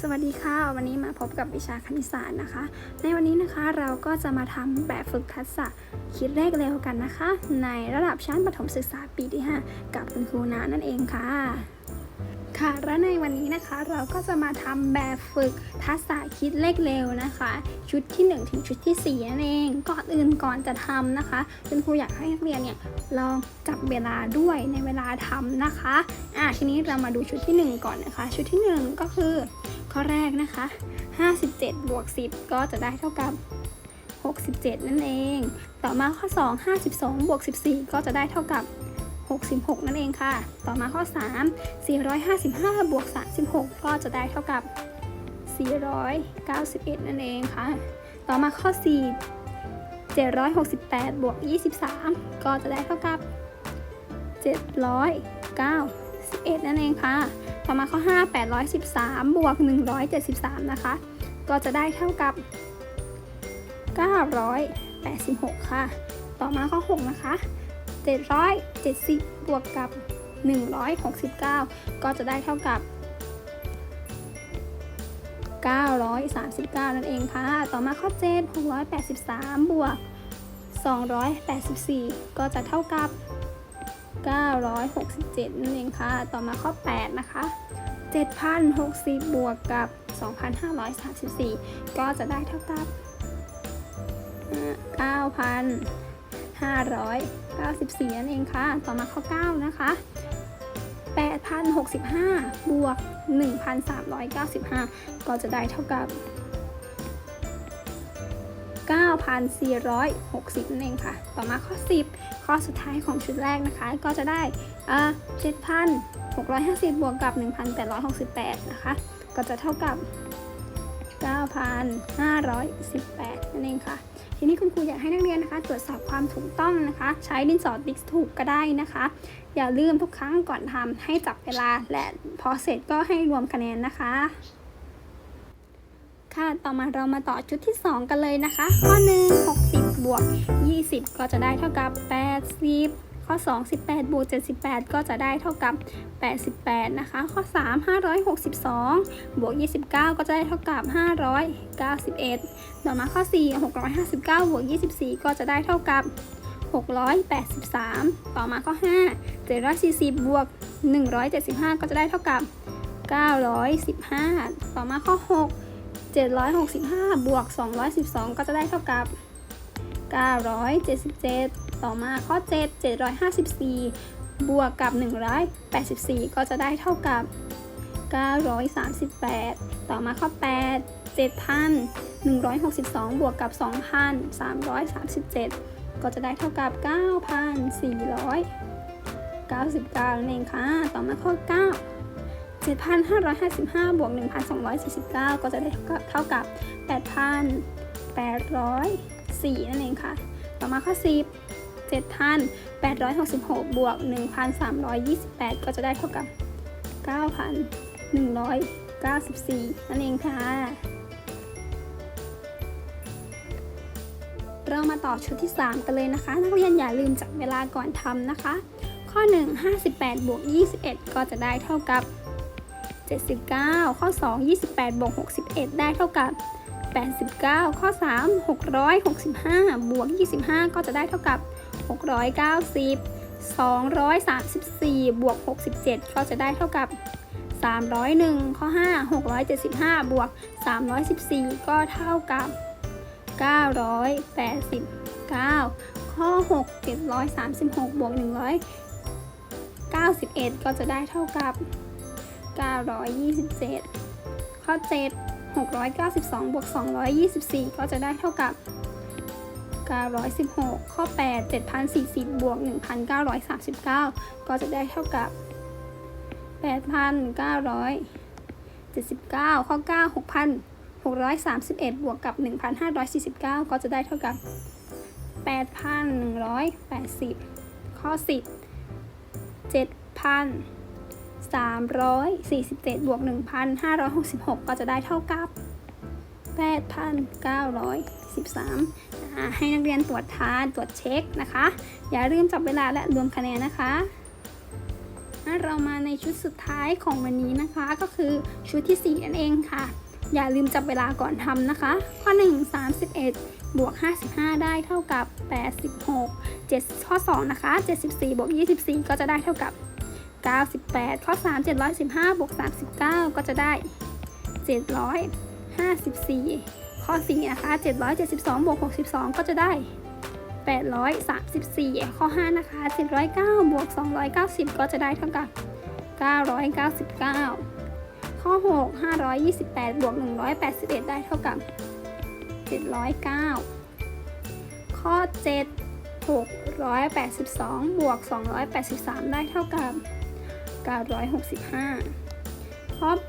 สวัสดีค่ะ วันนี้มาพบกับวิชาคณิตศาสตร์นะคะ ในวันนี้นะคะเราก็จะมาทำแบบฝึกทักษะคิดเลขเร็วกันนะคะ ในระดับชั้นประถมศึกษาปีที่ 5 กับคุณครูนานั่นเองค่ะ ค่ะ และในวันนี้นะคะเราก็จะมาทำแบบฝึกทักษะคิดเลขเร็วนะคะ ชุดที่ 1 ถึงชุดที่ 4 นั่นเอง ก่อนอื่นก่อนจะทำนะคะคุณครูอยากให้นักเรียนเนี่ยลองจับเวลาด้วยในเวลาทำนะคะอะทีนี้เรามาดูชุดที่ 1 ก่อนนะคะ ชุดที่ 1 ก็คือ ข้อแรกนะคะ 57 บวก 10 ก็จะได้เท่ากับ 67 นั่นเอง ต่อมาข้อ 2 52 บวก 14 ก็จะได้เท่ากับ 66 นั่นเองค่ะ ต่อมาข้อ 3 455 บวก 36 ก็จะได้เท่ากับ 491 นั่นเองค่ะ ต่อมาข้อ 4 768 บวก 23 ก็จะได้เท่ากับ 791 นั่นเองค่ะ ต่อมาข้อ 5 813 บวก 173 นะคะ ก็จะได้เท่ากับ 986 ค่ะ ต่อมาข้อ 6 นะคะ 770 บวกกับ 169 ก็จะได้เท่ากับ 939 นั่นเองค่ะ ต่อมาข้อ 7 683 บวก 284 ก็จะเท่ากับ 967 นั่นเองค่ะ ต่อมาข้อ 8 นะคะ 7,060 บวกกับ 2,534 ก็จะได้เท่ากับ 9,594 นั่นเองค่ะ ต่อมาข้อ 9 นะคะ 8,065 บวก 1,395 ก็จะได้เท่ากับ 9,460นั่นเองค่ะ ต่อมาข้อ 10 ข้อสุดท้ายของชุดแรกนะคะ ก็จะได้เอ่า7,650 บวกกับ 1,868 นะคะ ก็จะเท่ากับ 9,518 นั่นเองค่ะ ทีนี้คุณครูอยากให้นักเรียนนะคะ ตรวจสอบความถูกต้องนะคะ ใช้ดินสอติ๊กถูกก็ได้นะคะ อย่าลืมทุกครั้งก่อนทำให้จับเวลาและพอเสร็จก็ให้รวมคะแนนนะคะ ค่ะ ต่อมาเรามาต่อชุดที่ 2 กันเลยนะคะ ข้อ 1 60 บวก 20 ก็จะได้เท่ากับ 80ข้อ 2 18 บวก 78 ก็จะได้เท่ากับ 88 นะคะ ข้อ 3 562 บวก 29 ก็จะได้เท่ากับ 591 ต่อมาข้อ 4 659 บวก 24 ก็จะได้เท่ากับ 683 ต่อมาข้อ 5 740 บวก 175 ก็จะได้เท่ากับ 915 ต่อมาข้อ 6 765 บวก 212 ก็จะได้เท่ากับ 977 ต่อมาข้อ 7 754 บวกกับ 184 ก็จะได้เท่ากับ 938 ต่อมาข้อ 8 7,162 บวกกับ 2,337 ก็จะได้เท่ากับ 9,499นั่นเองค่ะ ต่อมาข้อ 9 7,555 บวก 1,249 ก็จะได้เท่ากับ 8,804 นั่นเองค่ะ ต่อมาข้อ 10 7,866 บวก 1,328 ก็จะได้เท่ากับ 9,194 นั่นเองค่ะ เรามาต่อชุดที่ 3 กันเลยนะคะ นักเรียนอย่าลืมจับเวลาก่อนทำนะคะ ข้อ 1 58 บวก 21 ก็จะได้เท่ากับ 79 ข้อ 2 28บวก61 ได้เท่ากับ 89 ข้อ 3 665 บวก 25 ก็จะได้เท่ากับ 690 234 บวก 67 ก็จะได้เท่ากับ 301 ข้อ 5 675 บวก 314 ก็เท่ากับ 989 ข้อ 6 736 บวก 191 ก็จะได้เท่ากับ 927 ข้อ 7 692บวก224 ก็จะได้เท่ากับ 916 ข้อ 8 7,040บวก1,939 ก็จะได้เท่ากับ 8,979 ข้อ 9 6,631 บวกกับ 1,549 ก็จะได้เท่ากับ 8,180 ข้อ 10 7,000 347 บวก 1,566 ก็จะได้เท่ากับ 8,913อ่าให้นักเรียนตรวจทานตรวจเช็คนะคะ อย่าลืมจับเวลาและรวมคะแนนนะคะเรามาในชุดสุดท้ายของวันนี้นะคะ ก็คือชุดที่ 4 นั่นเองค่ะ อย่าลืมจับเวลาก่อนทำนะคะ ข้อ 1 31 บวก 55 ได้เท่ากับ 86 7 ข้อ 2 นะคะ 74 บวก 24 ก็จะได้เท่ากับ 98 ข้อ 3 715บวก39 ก็จะได้ 754 ข้อ 4 นะคะ 772 บวก 62 ก็จะได้ 834 ข้อ 5 นะคะ 709 บวก 290 ก็จะได้เท่ากับ 999 ข้อ 6 528 บวก 181 ได้เท่ากับ 709 ข้อ 7 682 บวก 283 ได้เท่ากับ 965 ข้อ 8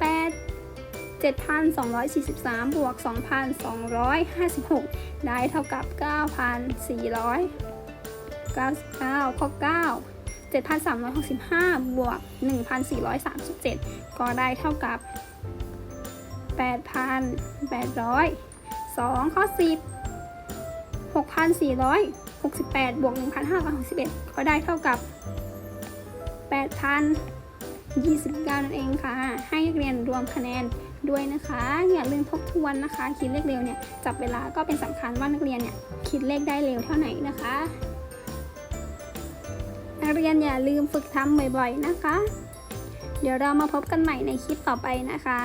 7,243 บวก 2,256 ได้เท่ากับ 9,499 ข้อ 9 7,365 บวก 1,437 ก็ได้เท่ากับ 8,800 2 ข้อ 10 6,468 บวก 1,561 ก็ได้เท่ากับ 8,000 8,029 นั่นเองค่ะ ให้นักเรียนรวมคะแนนด้วยนะคะ อย่าลืมทบทวนนะคะ คิดเลขเร็วเนี่ยจับเวลาก็เป็นสำคัญว่านักเรียนเนี่ยคิดเลขได้เร็วเท่าไหร่นะคะ นักเรียนอย่าลืมฝึกทำบ่อยๆนะคะ เดี๋ยวเรามาพบกันใหม่ในคลิปต่อไปนะคะ